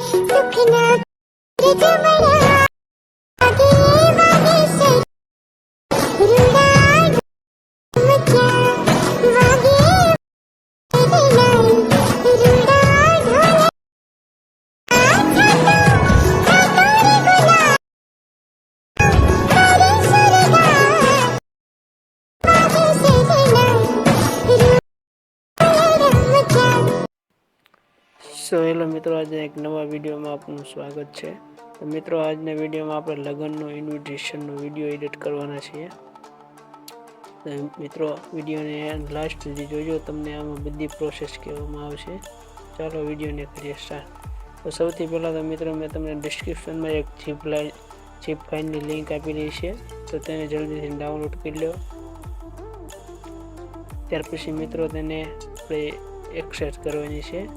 સુખના રજમણા so hello મિત્રો, આજે એક નવા વિડીયોમાં આપનું સ્વાગત છે. તો મિત્રો, આજના વિડીયોમાં આપણે લગ્નનો ઇન્વિટેશનનો વીડિયો એડિટ કરવાના છીએ. મિત્રો, વિડીયોને લાસ્ટ સુધી જોજો, તમને આમાં બધી પ્રોસેસ કહેવામાં આવશે. ચાલો વિડીયોને કરીએ સ્ટાર્ટ તો સૌથી પહેલાં તો મિત્રો, મેં તમને ડિસ્ક્રિપ્શનમાં એક ચીપ લાઇન ચીપ ફાઇલની લિંક આપેલી છે. તો તેને જલ્દીથી ડાઉનલોડ કરી લો. ત્યાર પછી મિત્રો, તેને આપણે એક્સેસ કરવાની છે.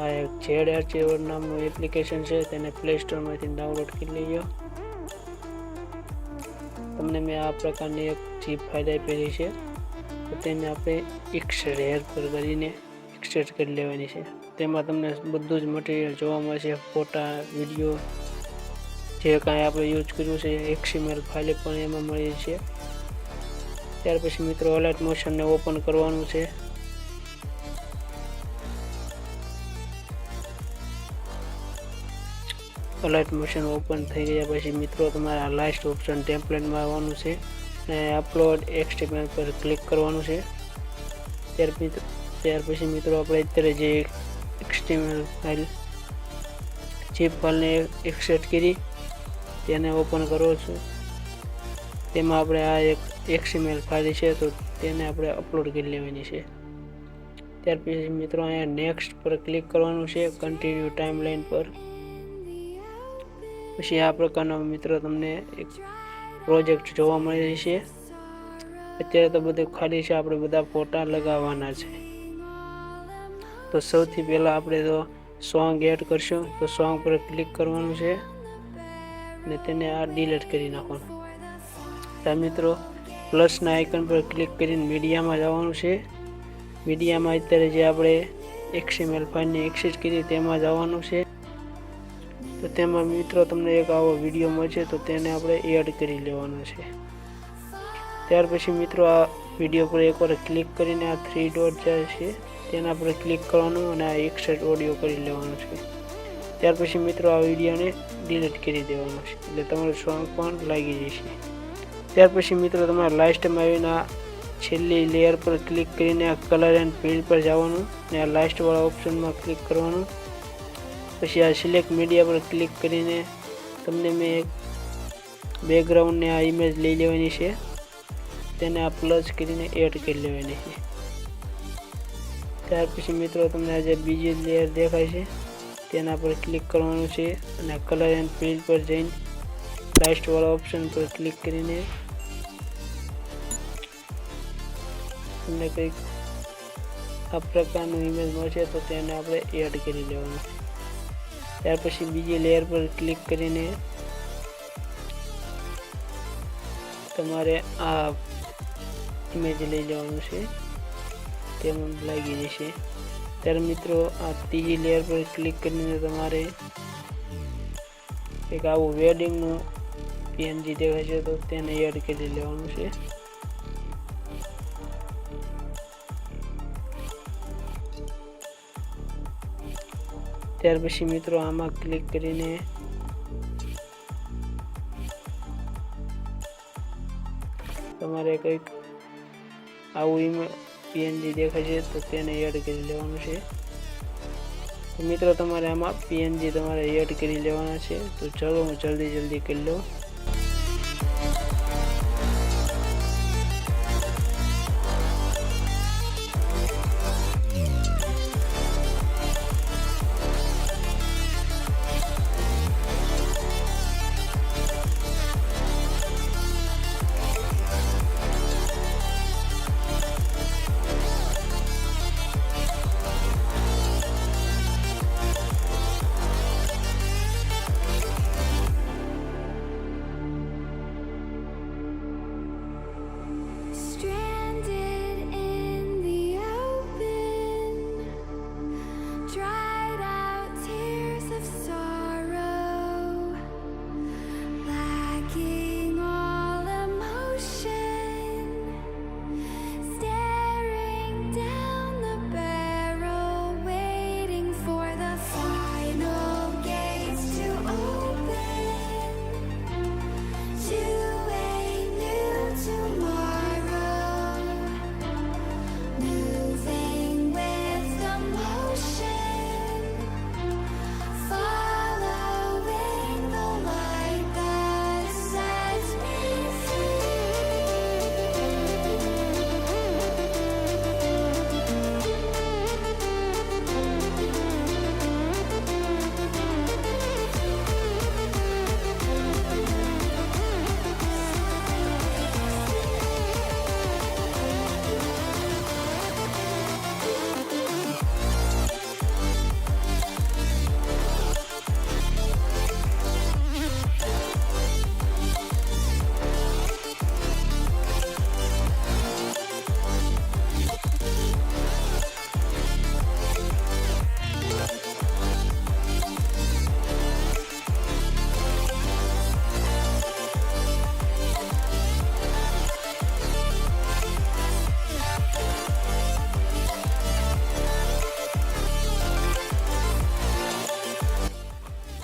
આ એક જેડ આર્ચીવર નામનું એપ્લિકેશન છે, તેને પ્લે સ્ટોરમાંથી ડાઉનલોડ કરી લેજો. તમને મેં આ પ્રકારની એક જીપ ફાઇલ આપેલી છે, તો તેને આપણે એક્સેટ હેર પર કરીને એક્સેટ કરી લેવાની છે. તેમાં તમને બધું જ મટીરિયલ જોવા મળશે, ફોટા વીડિયો જે કાંઈ આપણે યુઝ કર્યું છે એક્સીમેલ ફાઇલ પણ એમાં મળી છે ત્યાર પછી મિત્રો અલર્ટ મોશનને ઓપન કરવાનું છે. અલાઇટ મોશન ઓપન થઈ ગયા. પછી મિત્રો, તમારે લાસ્ટ ઓપ્શન ટેમ્પલેટમાં આવવાનું છે. અને અપલોડ એક્સટીમેલ પર ક્લિક કરવાનું છે. ત્યાર પછી ત્યાર પછી મિત્રો, આપણે અત્યારે જે એક્સટીમેલ ફાઇલ ચીપ ફાઇલને એક્સેટ કરી, તેને ઓપન કરો છો. તેમાં આપણે આ એક એક્સટીમેલ ફાઇલ છે, તો તેને આપણે અપલોડ કરી લેવાની છે. ત્યાર પછી મિત્રો, અહીંયા નેક્સ્ટ પર ક્લિક કરવાનું છે કન્ટિન્યુ ટાઈમલાઈન પર. પછી આ પ્રકારનો મિત્રો તમને એક પ્રોજેક્ટ જોવા મળી છે. અત્યારે તો બધું ખાલી છે, આપણે બધા ફોટા લગાવવાના છે. તો સૌથી પહેલાં આપણે તો સોંગ એડ કરશું, તો સોંગ પર ક્લિક કરવાનું છે. અને તેને આ ડિલીટ કરી નાખવાનું. ત્યાં મિત્રો પ્લસના આઇકન પર ક્લિક કરીને મીડિયામાં જવાનું છે. મીડિયામાં અત્યારે જે આપણે એક્સએમએલ ફાઇલની એક્સેસ કરી તેમાં જવાનું છે. તો તેમાં મિત્રો તમને એક આવો વીડિયો મળશે, તો તેને આપણે એડ કરી લેવાનો છે. ત્યાર પછી મિત્રો આ વીડિયો પર એકવાર ક્લિક કરીને આ થ્રી ડોટ જાય છે, તેના પર ક્લિક કરવાનું અને આ એકસઠ ઓડિયો કરી લેવાનો છે. ત્યાર પછી મિત્રો આ વિડીયોને ડિલીટ કરી દેવાનો છે, એટલે તમારું સોંગ પણ લાગી જશે. ત્યાર પછી મિત્રો તમારે લાસ્ટમાં આવીને આ છેલ્લી લેયર પર ક્લિક કરીને આ કલર એન્ડ ફિલ્ડ પર જવાનું અને આ લાસ્ટવાળા ઓપ્શનમાં ક્લિક કરવાનું. પછી આ સિલેક્ટ મીડિયા પર ક્લિક કરીને તમને મેં એક બેકગ્રાઉન્ડને આ ઇમેજ લઈ લેવાની છે. તેને આ પ્લસ કરીને એડ કરી લેવાની છે. ત્યાર પછી મિત્રો તમને આજે બીજી લેયર દેખાય છે. તેના પર ક્લિક કરવાનું છે અને કલર એન્ડ ફિલ્ડ પર જઈને લાસ્ટવાળા ઓપ્શન પર ક્લિક કરીને તમને કંઈક આ પ્રકારનું ઇમેજ મળશે તો તેને આપણે એડ કરી લેવાનું છે. ત્યાર પછી બીજી લેયર પર ક્લિક કરીને તમારે આ ઇમેજ લઈ જવાનું છે. તેમાં લાગી જશે. ત્યારે મિત્રો, આ ત્રીજી લેયર પર ક્લિક કરીને તમારે એક આવું વેડિંગનું પીએનજી દેખાય છે, તો તેને એડ કરી લેવાનું છે. ત્યાર પછી મિત્રો આમાં ક્લિક કરીને તમારે કંઈક આવું પીએનજી દેખાય છે, તો તેને એડ કરી લેવાનું છે. મિત્રો તમારે આમાં પીએનજી તમારે એડ કરી લેવાના છે. તો ચલો હું જલ્દી જલ્દી કરી લઉં.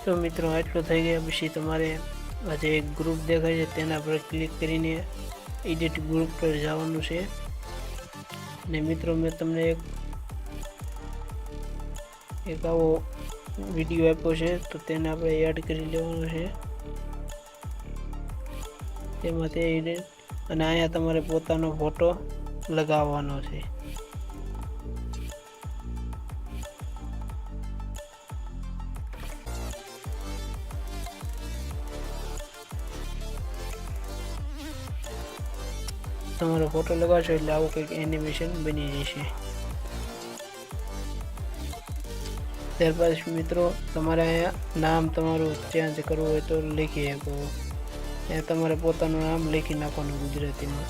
તો મિત્રો આટલું થઈ ગયા. પછી તમારે આ જે ગ્રુપ દેખાય છે, તેના પર ક્લિક કરીને એડિટ ગ્રુપ પર જવાનું છે. ને મિત્રો મેં તમને એક એક આવો વીડિયો આપ્યો છે, તો તેને આપણે એડ કરી લેવાનો છે. તેમાંથી edit અને અહીંયા તમારે પોતાનો ફોટો લગાવવાનો છે. તમારો ફોટો લગાવશો એટલે આવું કંઈક એનિમેશન બની જશે. ત્યાર પછી મિત્રો, તમારે નામ તમારું ચેન્જ કરવું હોય તો લખી શકો. ત્યાં તમારે પોતાનું નામ લખી નાખવાનું ગુજરાતીમાં.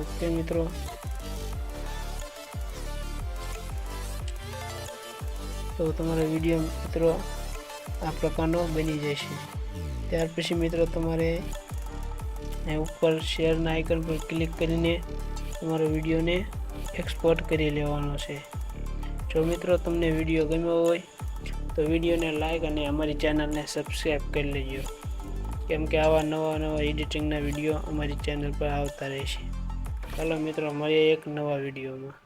ઓકે મિત્રો તો તમારો વીડિયો મિત્રો આ પ્રકારનો બની જશે. ત્યાર પછી મિત્રો તમારે ઉપર શેરના આઇકન પર ક્લિક કરીને તમારો વિડીયોને એક્સપોર્ટ કરી લેવાનો છે. જો મિત્રો તમને વીડિયો ગમ્યો હોય, તો વિડીયોને લાઇક અને અમારી ચેનલને સબસ્ક્રાઈબ કરી લેજો. કેમ કે આવા નવા નવા એડિટિંગના વીડિયો અમારી ચેનલ પર આવતા રહેશે. ચાલો મિત્રો, મળીએ એક નવા વિડીયોમાં.